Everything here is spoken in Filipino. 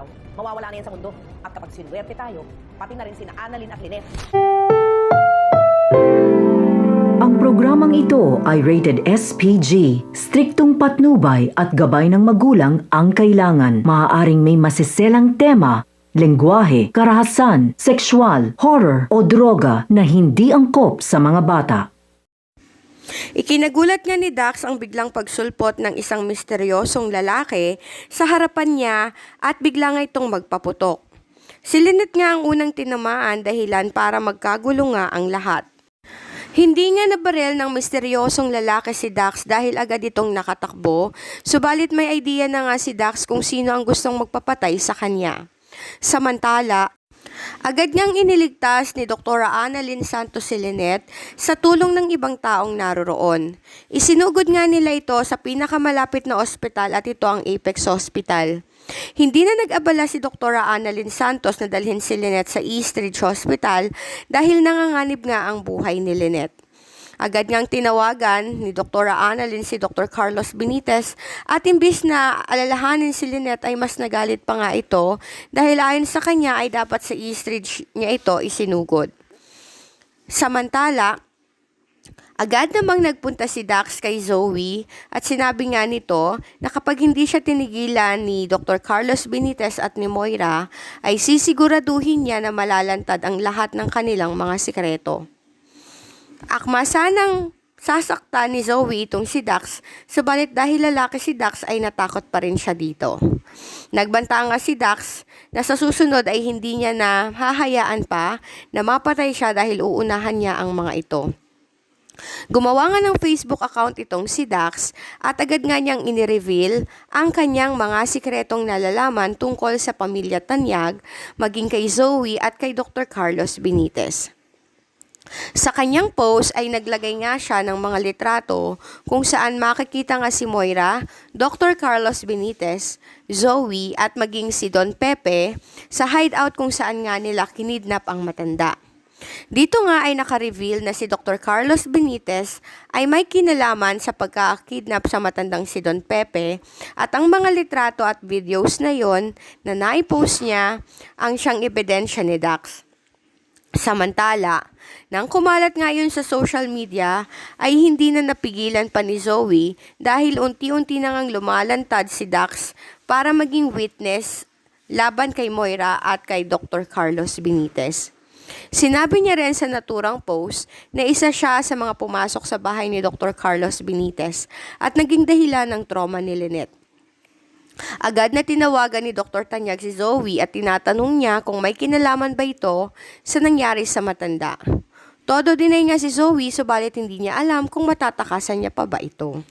araw, mawawala na yan sa mundo. At kapag sinuwerte tayo, pati na rin sina Annalyn at Lynette. Ang programang ito ay rated SPG. Striktong patnubay at gabay ng magulang ang kailangan. Maaaring may masiselang tema, lengguwahe, karahasan, sexual, horror o droga na hindi angkop sa mga bata. Ikinagulat nga ni Dax ang biglang pagsulpot ng isang misteryosong lalaki sa harapan niya at bigla nga itong magpaputok. Si Lynette nga ang unang tinamaan dahilan para magkagulo nga ang lahat. Hindi nga nabarel ng misteryosong lalaki si Dax dahil agad itong nakatakbo, subalit may idea na nga si Dax kung sino ang gustong magpapatay sa kanya. Samantala, agad niyang iniligtas ni Dr. Annalyn Santos si Lynette sa tulong ng ibang taong naroroon. Isinugod nga nila ito sa pinakamalapit na ospital at ito ang Apex Hospital. Hindi na nag-abala si Dr. Annalyn Santos na dalhin si Lynette sa Eastridge Hospital dahil nanganganib nga ang buhay ni Lynette. Agad ngang tinawagan ni Dr. Annalyn si Dr. Carlos Benitez at imbis na alalahanin si Lynette ay mas nagalit pa nga ito dahil ayon sa kanya ay dapat sa Eastridge niya ito isinugod. Samantala, Agad namang nagpunta si Dax kay Zoe at sinabi nga nito na kapag hindi siya tinigilan ni Dr. Carlos Benitez at ni Moira, ay sisiguraduhin niya na malalantad ang lahat ng kanilang mga sikreto. Akma sanang sasaktan ni Zoe itong si Dax, subalit dahil lalaki si Dax ay natakot pa rin siya dito. Nagbanta nga si Dax na sa susunod ay hindi niya na hahayaan pa na mapatay siya dahil uunahan niya ang mga ito. Gumawa nga ng Facebook account itong si Dax at agad nga niyang inireveal ang kanyang mga sikretong nalalaman tungkol sa pamilya Tanyag, maging kay Zoe at kay Dr. Carlos Benitez. Sa kanyang post ay naglagay nga siya ng mga litrato kung saan makikita nga si Moira, Dr. Carlos Benitez, Zoe at maging si Don Pepe sa hideout kung saan nga nila kinidnap ang matanda. Dito nga ay naka-reveal na si Dr. Carlos Benitez ay may kinalaman sa pagka-kidnap sa matandang si Don Pepe at ang mga litrato at videos na yon na naipost niya ang siyang ebidensya ni Dax. Samantala, nang kumalat nga yun sa social media, ay hindi na napigilan pa ni Zoe dahil unti-unti na ngang lumalantad si Dax para maging witness laban kay Moira at kay Dr. Carlos Benitez. Sinabi niya rin sa naturang post na isa siya sa mga pumasok sa bahay ni Dr. Carlos Benitez at naging dahilan ng trauma ni Lynette. Agad na tinawagan ni Dr. Tanyag si Zoe at tinatanong niya kung may kinalaman ba ito sa nangyari sa matanda. Todo dinay nga si Zoe subalit hindi niya alam kung matatakasan niya pa ba ito.